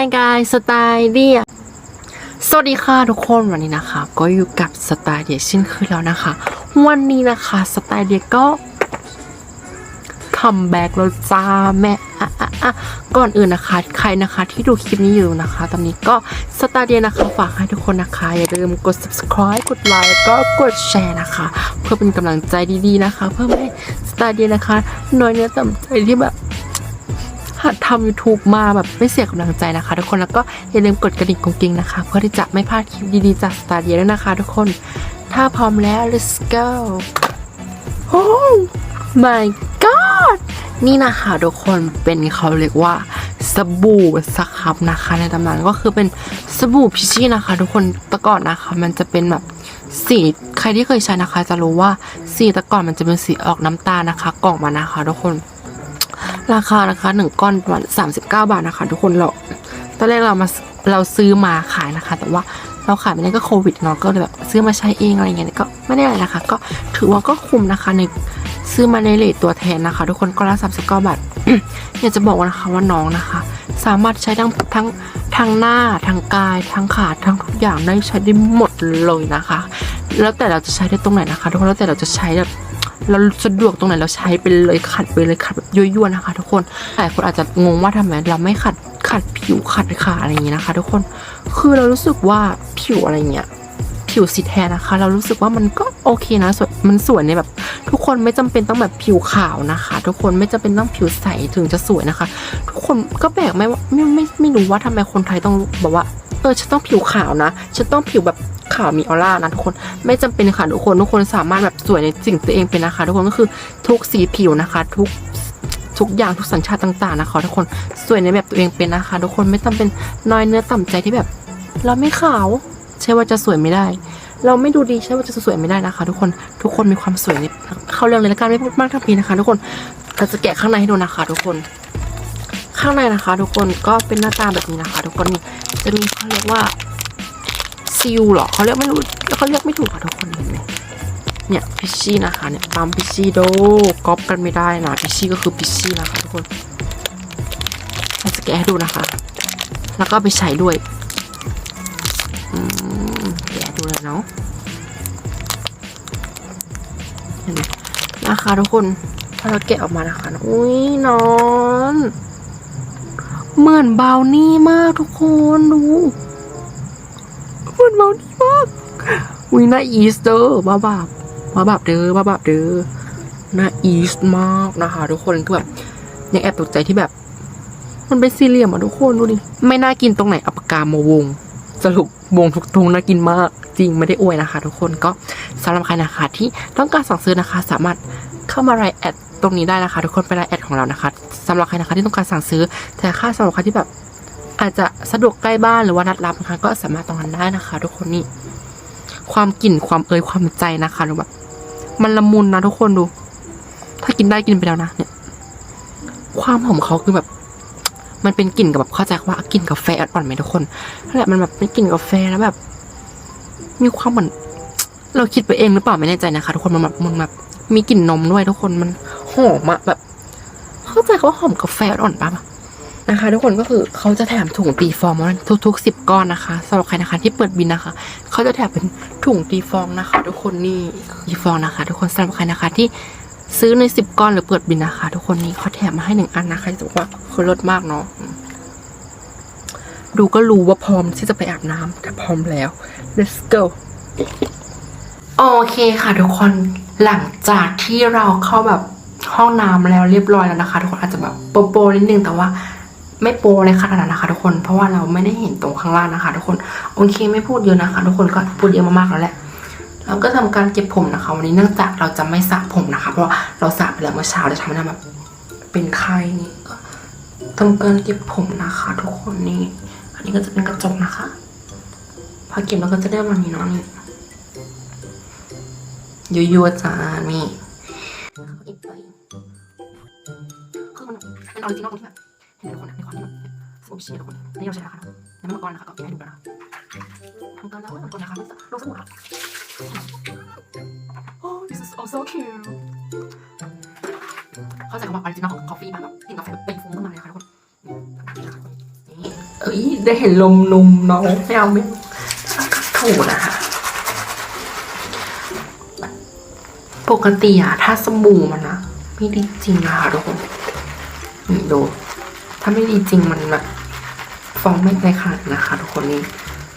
Hi guys สไตล์เดียสวัสดีค่ะทุกคนวันนี้นะคะ ก็อยู่กับสไตล์เดียเช่นเคยแล้วนะคะ วันนี้นะคะสไตล์เดียก็คัมแบ็กแล้วจ้าแม่อะอะอะก่อนอื่นนะคะ ใครนะคะที่ดูคลิปนี้อยู่นะคะ ตอนนี้ก็สไตล์เดียนะคะฝากให้ทุกคนนะคะ อย่าลืมกด subscribe กดไลค์ก็กดแชร์นะคะ เพื่อเป็นกำลังใจดีๆนะคะ เพื่อให้สไตล์เดียนะคะ น้อยเนื้อต่ำใจที่แบบ หัดทำ YouTube มาแบบไม่เสียกำลังใจนะคะ ทุกคนแล้วก็อย่าลืมกดกระดิ่งกุ้งกิ้งนะคะ เพื่อที่จะไม่พลาดคลิปดีๆจากสตาร์เดียด้วยนะคะ ทุกคนถ้าพร้อมแล้ว let's go โอ้ my god นี่นะคะทุกคนเป็นเขาเรียกว่าสบู่สครับนะคะในตำนานก็คือเป็นสบู่พิชชี่นะคะ ทุกคนต่ก่อนนะคะ มันจะเป็นแบบสีใครที่เคยใช้นะคะ จะรู้ว่าสีต่ก่อนมันจะเป็นสีออกน้ำตาลนะคะ กล่องมานะคะ ทุกคน ราคานะคะหนึ่งก้อนประมาณสามสิบเก้าบาทนะคะ ทุกคนเราตอนแรกเรามาเราซื้อมาขายนะคะ แต่ว่าเราขายไม่ได้ก็โควิดเนาะก็เลยแบบซื้อมาใช้เองอะไรเงี้ยก็ไม่ได้อะไรนะคะ ก็ถือว่าก็คุ้มนะคะในซื้อมาในเลทตัวแทนนะคะ ทุกคนก็ละสามสิบเก้าบาทอยากจะบอกว่านะคะว่าน้องนะคะ สามารถใช้ทั้งทั้งทั้งหน้าทั้งกายทั้งขาทั้งทุกอย่างได้ใช้ได้หมดเลยนะคะ แล้วแต่เราจะใช้ได้ตรงไหนนะคะ ทุกคนแล้วแต่เราจะใช้แบบ เราสะดวกตรงไหนเราใช้ไปเลยขัดไปเลยขัดแบบยั่วๆนะคะทุกคนหลายคนอาจจะงงว่าทำไมเราไม่ขัดขัดผิวขัดขาอะไรอย่างนี้นะคะ ทุกคนคือเรารู้สึกว่าผิวอะไรเงี้ยผิวสีแทนนะคะ เรารู้สึกว่ามันก็โอเคนะสวยมันสวยในแบบ ทุกคนไม่จำเป็นต้องแบบผิวขาวนะคะ ทุกคนไม่จำเป็นต้องผิวใสถึงจะสวยนะคะ ทุกคนก็แปลกไม่ไม่ไม่ไม่รู้ว่าทำไมคนไทยต้องบอกว่าเออฉันต้องผิวขาวนะฉันต้องผิวแบบ ขาวมีออร่านะทุกคนไม่จำเป็นค่ะทุกคนทุกคนสามารถแบบสวยในสิ่งตัวเองเป็นนะคะ ทุกคนก็คือทุกสีผิวนะคะ ทุกทุกอย่างทุกสัญชาติต่างๆนะคะทุกคนสวยในแบบตัวเองเป็นนะคะ ทุกคนไม่จำเป็นน้อยเนื้อต่ำใจที่แบบ เราไม่ขาวใช่ว่าจะสวยไม่ได้ เราไม่ดูดีใช่ว่าจะสวยไม่ได้นะคะ ทุกคนทุกคนมีความสวยในเข้าเรื่องเลยละกันไม่พูดมากทั้งปีนะคะ ทุกคนเราจะแกะข้างในให้ดูนะคะ ทุกคนข้างในนะคะ ทุกคนก็เป็นหน้าตาแบบนี้นะคะ ทุกคนจะมีเขาเรียกว่า ซิลเหรอเขาเรียกไม่รู้เขาเรียกไม่ถูกค่ะทุกคนเห็นไหมเนี่ยพิชชี่นะคะเนี่ยตามพิชชี่โดก๊อปกันไม่ได้นะพิชชี่ก็คือพิชชี่นะคะทุกคนเราจะแกะให้ดูนะคะ แล้วก็ไปใช้ด้วยอืมแกะดูเลยเนาะเห็นไหมนะคะทุกคนพอเราแกะออกมานะคะ อุ้ยนอน เหมือนบราวนี่มากทุกคนดู เราวนี่มากวิน่าอีสเตอร์มาบาบมาบาบเด้อมาบาบเด้อน่าอีสมากนะคะทุกคนคือแบบยังแอบตกใจที่แบบ มันเป็นสี่เหลี่ยมอะทุกคนดูดิไม่น่ากินตรงไหนอาปากามาวงสรุปวงทุกตรงน่ากินมากจริงไม่ได้อวยนะคะ ทุกคนก็สำหรับใครนะคะที่ต้องการสั่งซื้อนะคะ สามารถเข้ามาไลน์แอดตรงนี้ได้นะคะ ทุกคนไปไลน์แอดของเรานะคะสำหรับใครนะคะที่ต้องการสั่งซื้อแต่ค่าสำหรับใครที่แบบ อาจจะสะดวกใกล้บ้านหรือว่านัดรับนะคะ ก็สามารถตรงนั้นได้นะคะ ทุกคนนี่ความกลิ่นความเอยความใจนะคะดูแบบมันละมุนนะทุกคนดู ถ้ากินได้กินไปแล้วนะเนี่ย ความหอมเขาคือแบบ มันเป็นกลิ่นกับแบบเข้าใจว่ากลิ่นกาแฟอ่อนๆไหมทุกคนนั่นแหละมันแบบเป็นกลิ่นกาแฟแล้วแบบ มีความเหมือนเราคิดไปเองหรือเปล่าไม่แน่ใจนะคะทุกคนมันแบบมันแบบมีกลิ่นนมด้วยทุกคนมันหอมอะแบบ เข้าใจคำว่าหอมกาแฟอ่อนปะ นะคะ ทุกคนก็คือเขาจะแถมถุงตีฟองมาทุกๆสิบก้อนนะคะสำหรับใครนะคะที่เปิดบินนะคะเขาจะแถมเป็นถุงตีฟองนะคะ ทุกคนนี่ตีฟองนะคะ ทุกคนสำหรับใครนะคะที่ซื้อในสิบก้อนหรือเปิดบินนะคะ ทุกคนนี่เขาแถมมาให้หนึ่งอันนะคะจะบอกว่าคือรสมากเนาะดูก็รู้ว่าพร้อมที่จะไปอาบน้ำแต่พร้อมแล้ว let's go โอเคค่ะทุกคนหลังจากที่เราเข้าแบบห้องน้ำแล้วเรียบร้อยแล้วนะคะ ทุกคนอาจจะแบบโปโปนิดนึงแต่ว่า ไม่โปเลยขนาดนั้นนะคะ ทุกคน เพราะว่าเราไม่ได้เห็นตรงข้างล่างนะคะ ทุกคน โอเคไม่พูดเยอะนะคะ ทุกคนก็พูดเยอะมากๆแล้วแหละ เราก็ทำการเก็บผมนะคะ วันนี้เนื่องจากเราจะไม่สระผมนะคะ เพราะว่าเราสระไปแล้วเมื่อเช้าเลยทำให้หน้าแบบเป็นไข้นี่ก็ทำการเก็บผมนะคะ ทุกคนนี่ อันนี้ก็จะเป็นกระจกนะคะ พอเก็บแล้วก็จะได้วันนี้เนาะนี่ยั่วๆจ้านี่กไปคือมันเป็นออริจินอลตรงที่แบบ เห็นทุกคนนความที่แบบสมชีทุกคนนี่เราใช้ราคาน้ำมันก่อนะคะก็ก็บให้ดูแล้วนะทำกันแล้วก่อนนะคะลงสมุดค่ะ Oh this is also cute เข้าใจคำว่าออริจินอลของคอฟฟี่ป่ะแบบกินกาแฟแบบเป็นฟุ้งขึ้นมาเลยค่ะทุกคนเอออีได้เห็นลมนุ่มน้องไม่เอาไม่ถูกนะคะปกติอะถ้าสบู่มันอะไม่ดีจริงนะคะทุกคนดูาไม่ดีจริงมันแบบฟองไม่ในขาดนะคะ ทุกคนนี่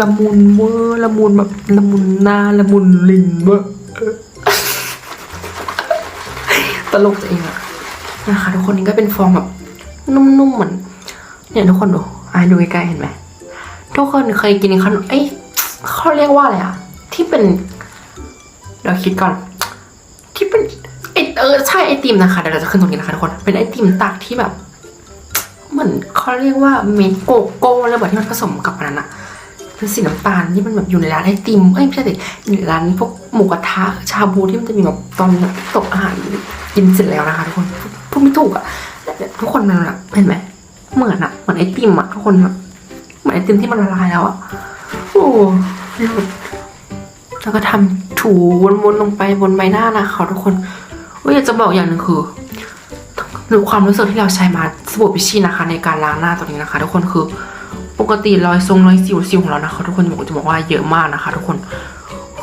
ละมุนเวอร์ละมุนแบบละมุนหน้าละมุนลิ้นเวอร์ตลกตัวเองอะนะคะ ทุกคนนี่ก็เป็นฟองแบบนุ่มๆเหมือนเนี่ยทุกคนดูอะดูใกล้ๆเห็นไหมทุกคนเคยกินขนมเอ้ยเขาเรียกว่าอะไรอะที่เป็นเดี๋ยวคิดก่อน ที่เป็นไอเออใช่ไอติมนะคะเดี๋ยวเราจะขึ้นตรงนี้นะคะทุกคนเป็นไอติมตักที่แบบ เหมือนเขาเรียกว่าเมดโกโก้แล้วแบบที่มันผสมกับอันนั้นอะเป็นสีน้ำตาลที่มันแบบอยู่ในร้านไอติมเอ้ยไม่ใช่สิอยู่ในร้านพวกหมูกระทะชาบูที่มันจะมีแบบตอนตกอาหารกินเสร็จแล้วนะคะทุกคนพูดไม่ถูกอะทุกคนมันแบบเห็นไหมเหมือนอะเหมือนไอติมอะทุกคนแบบเหมือนไอติมที่มันละลายแล้วอะโอ้แล้วก็ทำถูวนๆลงไปบนใบหน้านะคะทุกคนว่าอยากจะบอกอย่างหนึ่งคือ รือความรู้สึกที่เราใช้มาสบู่พิชชี่นะคะ ในการล้างหน้าตัวนี้นะคะ ทุกคนคือปกติรอยทรงรอยสิวสิวของเรานะคะ ทุกคนจะบอกว่าเยอะมากนะคะ ทุกคน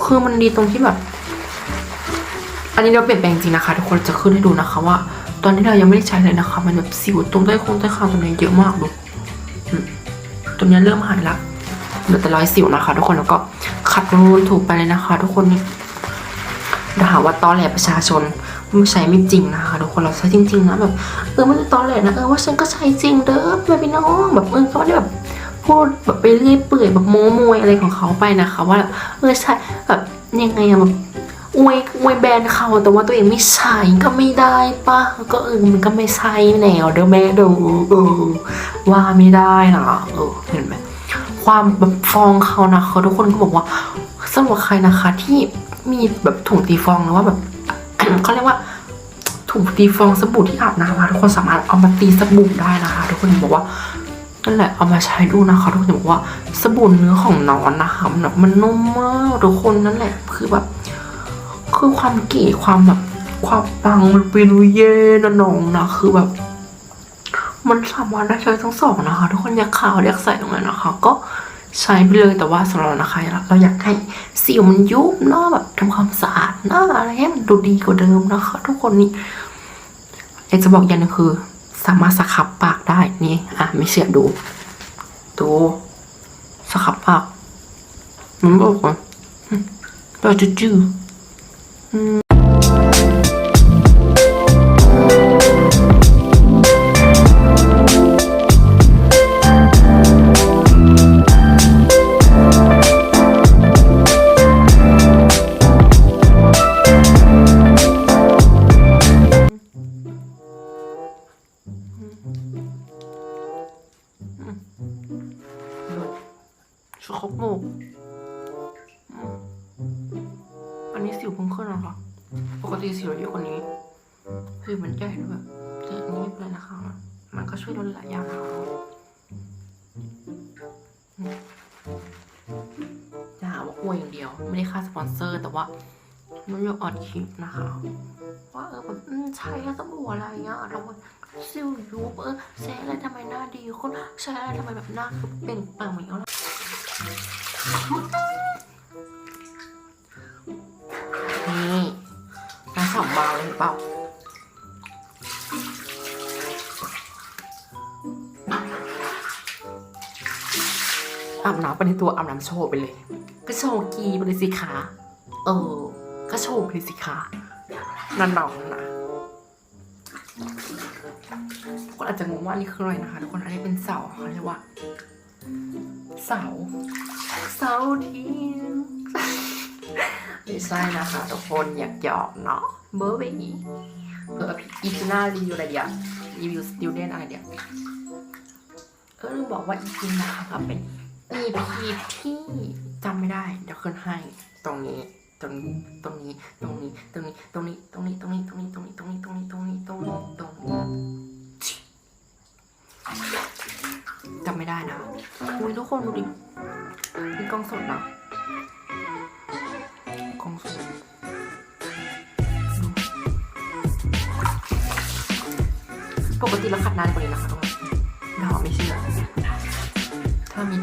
คือมันดีตรงที่แบบ อันนี้เราเปลี่ยนแปลงจริงนะคะ ทุกคนจะขึ้นให้ดูนะคะ ว่า ตอนนี้เรายังไม่ได้ใช้เลยนะคะ มันแบบสิวตรงใต้โค้งใต้คางตรงนี้เยอะมากดูตรงนี้เริ่มหายละเหลือแต่รอยสิวนะคะ ทุกคนแล้วก็ขัดรูนถูกไปเลยนะคะ ทุกคนนี่ ด่าว่าตอแหลประชาชนไม่ใช้ไม่จริงนะคะทุกคนเราใช้จริงๆนะแบบเออไม่ได้ตอแหลนะเออว่าฉันก็ใช้จริงเด้อแบบพี่น้องแบบเออเขาไม่ได้แบบพูดแบบไปเรื่อยเปื่อยแบบโม้มวยอะไรของเขาไปนะคะว่าเออใช่แบบยังไงอะแบบอวยอวยแบรนด์เขาแต่ว่าตัวเองไม่ใช้ก็ไม่ได้ปะก็เออมันก็ไม่ใช่แนวเด้อแม่ด้อเออว่าไม่ได้นะเออเห็นไหมความแบบฟองเขานะคะทุกคนก็บอกว่าสำหรับใครนะคะที่ มีแบบถุงตีฟองหรือว่าแบบเขาเรียกว่าถุงตีฟองสบู่ที่อาบน้ำมาทุกคนสามารถเอามาตีสบู่ได้นะคะ ทุกคนบอกว่านั่นแหละเอามาใช้ดูนะคะ ทุกคนบอกว่าสบู่เนื้อของนอนนะคะมันแบบมันนุ่มมากทุกคนนั่นแหละคือแบบคือความเก๋ความแบบความปังมันเป็นเย่นะน้องนะคือแบบ มันสามารถได้ใช้ทั้งสองนะคะ ทุกคนอยากขาวอยากใส่ตรงไหนนะคะ ก็ ใช้ไปเลยแต่ว่าสำหรับนะคะเราอยากให้สิวมันยุบเนาะแบบทำความสะอาดหน้าอะไรให้มันดูดีกว่าเดิมนะคะ ทุกคนนี่อยากจะบอกอย่างนึงคือ สามารถสครับปากได้นี่อะไม่เชื่อดูดูสครับปากมันบอกว่าอืมเราจะจื้อ อันนี้สิวเพิ่งขึ้นนะคะปกติสิวเยอะกว่านี้คือมันใหญ่ด้วยแต่อันนี้เป็นนะคะ มันก็ช่วยลดหลายอย่างนะคะจะหาว่าอวยอย่างเดียว ไม่ได้ค่าสปอนเซอร์ แต่ว่ามันอยากออดคลิปนะคะว่าเออแบบใช้แล้วต้องอะไรเงี้ยทำไมสิวยุบเออใช้อะไรทำไมหน้าดีคนใช้อะไรทำไมแบบหน้าเปล่งปลั่งเหมือนกัน อาบน้ำไปในตัวอาบน้ำโชว์ไปเลย ก็โชว์กีไปเลยสิคะเออ ก็โชว์ไปเลยสิคะนั่นน้องนะทุกคนอาจจะงงว่านี่คืออะไรนะคะทุกคนอันนี้เป็นเสาเขาเรียกว่า เสา เสาทีไม่ใช่นะคะทุกคนอยากหยอกเนาะเบอร์เบี้เออพี่อีพีหน้ารีวิวอะไรเดียวรีวิวสติวเดนอะไรเดียวเออลืมบอกว่าอีพีนะคะเป็น อีพีที่จำไม่ได้ เดี๋ยวขึ้นให้ ตรงนี้ ตรงนี้ ตรงนี้ ตรงนี้ ตรงนี้ ตรงนี้ ตรงนี้ ตรงนี้ ตรงนี้ ตรงนี้ ตรงนี้ ตรงนี้ ตรงนี้ ตรงนี้ ตรงนี้จำไม่ได้นะอุ้ยทุกคนดูดิมีกล้องสดนะกล้องสดปกติเราขัดนานกว่านี้นะคะทุกคนเราไม่เชื่อถ้ามี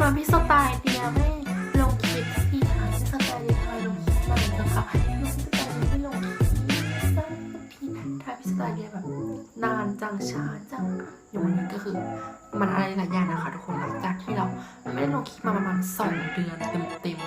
มาพี่สไตล์เดียไม่ลงคลิปสักทีคะพี่สไตล์เดียทำไมลงคลิปมาเลยนะคะลงพี่สไตล์เดียไม่ลงคลิปสักทีถ่ายพี่สไตล์เดียแบบนานจังช้าจังอย่างวันนี้ก็คือมันอะไรหลายอย่างนะคะทุกคนหลังจากที่เราไม่ได้ลงคลิปมาประมาณสองเดือนเต็มๆ